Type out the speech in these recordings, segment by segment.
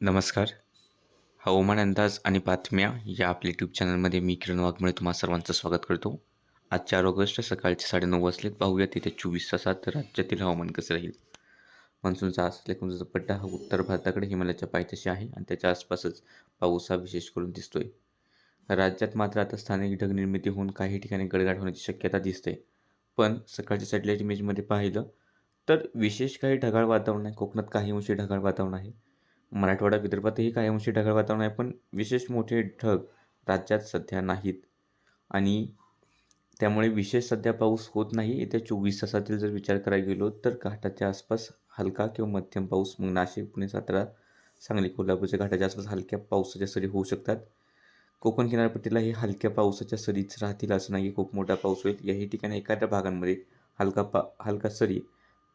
नमस्कार. हवामान अंदाज आणि बातम्या या आपल्या यूट्यूब चॅनलमध्ये मी किरण वाघमळे तुम्हा सर्वांचं स्वागत करतो. आज चार ऑगस्ट सकाळचे साडेनऊ वाजलेत. पाहूया तिथे चोवीस तासात राज्यातील हवामान कसं राहील. मान्सूनचा असले कोणचा पट्टा हा उत्तर भारताकडे हिमालयाच्या पायथ्याशी आहे आणि त्याच्या आसपासच पाऊस हा विशेष करून दिसतोय. राज्यात मात्र आता स्थानिक ढग निर्मिती होऊन काही ठिकाणी गडगाड होण्याची शक्यता दिसते. पण सकाळच्या सॅटेलाईट इमेजमध्ये पाहिलं तर विशेष काही ढगाळ वातावरण आहे. कोकणात काही अंशी ढगाळ वातावरण आहे. मराठवाडा विदर्भातही काही अंशी ढगाळ वातावरण आहे पण विशेष मोठे ढग राज्यात सध्या नाहीत. आणि त्यामुळे विशेष सध्या पाऊस होत नाही. येत्या चोवीस तासातील जर विचार करायला गेलो तर घाटाच्या आसपास हलका किंवा मध्यम पाऊस मग नाशिक पुणे सातारा सांगली कोल्हापूरच्या घाटाच्या आसपास हलक्या पावसाच्या सरी होऊ शकतात. कोकण किनारपट्टीला हे हलक्या पावसाच्या सरीच राहतील असं नाही खूप मोठा पाऊस होईल. याही ठिकाणी एखाद्या भागांमध्ये हलका पा हलका सरी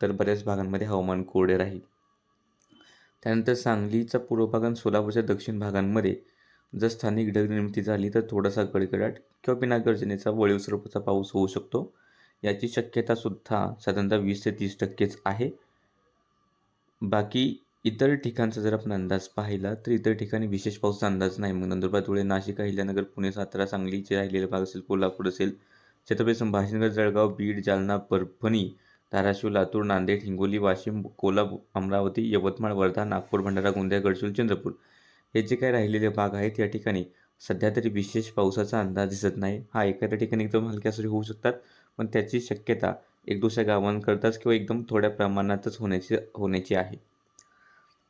तर बऱ्याच भागांमध्ये हवामान कोरडे राहील. त्यानंतर सांगलीचा पूर्व भाग आणि सोलापूरच्या दक्षिण भागांमध्ये जर स्थानिक ढग निर्मिती झाली तर थोडासा गडगडाट किंवा बिनागर्जनेचा वळीव स्वरूपाचा पाऊस होऊ शकतो. याची शक्यतासुद्धा साधारणतः वीस ते तीस टक्केच आहे. बाकी इतर ठिकाणचा जर आपण अंदाज पाहिला तर इतर ठिकाणी विशेष पाऊसचा अंदाज नाही. मग नंदुरबार धुळे नाशिक अहिल्यानगर पुणे सातारा सांगलीचे राहिलेले भाग असेल कोल्हापूर असेल छत्रपती संभाजीनगर जळगाव बीड जालना परभणी धाराशिव लातूर नांदेड हिंगोली वाशिम कोल्हापूर अमरावती यवतमाळ वर्धा नागपूर भंडारा गोंदिया गडचिरोली चंद्रपूर हे जे काही राहिलेले भाग आहेत या ठिकाणी सध्या तरी विशेष पावसाचा अंदाज दिसत नाही. हा एखाद्या ठिकाणी एकदम हलक्या सरी होऊ शकतात पण त्याची शक्यता एक दुसऱ्या गावांकरताच किंवा एकदम थोड्या प्रमाणातच होण्याची होण्याची आहे.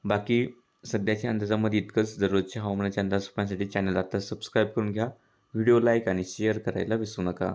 बाकी सध्याच्या अंदाजामध्ये इतकंच. दररोजच्या हवामानाचे अंदाज पाहण्यासाठी चॅनल आता सबस्क्राईब करून घ्या. व्हिडिओ लाईक आणि शेअर करायला विसरू नका.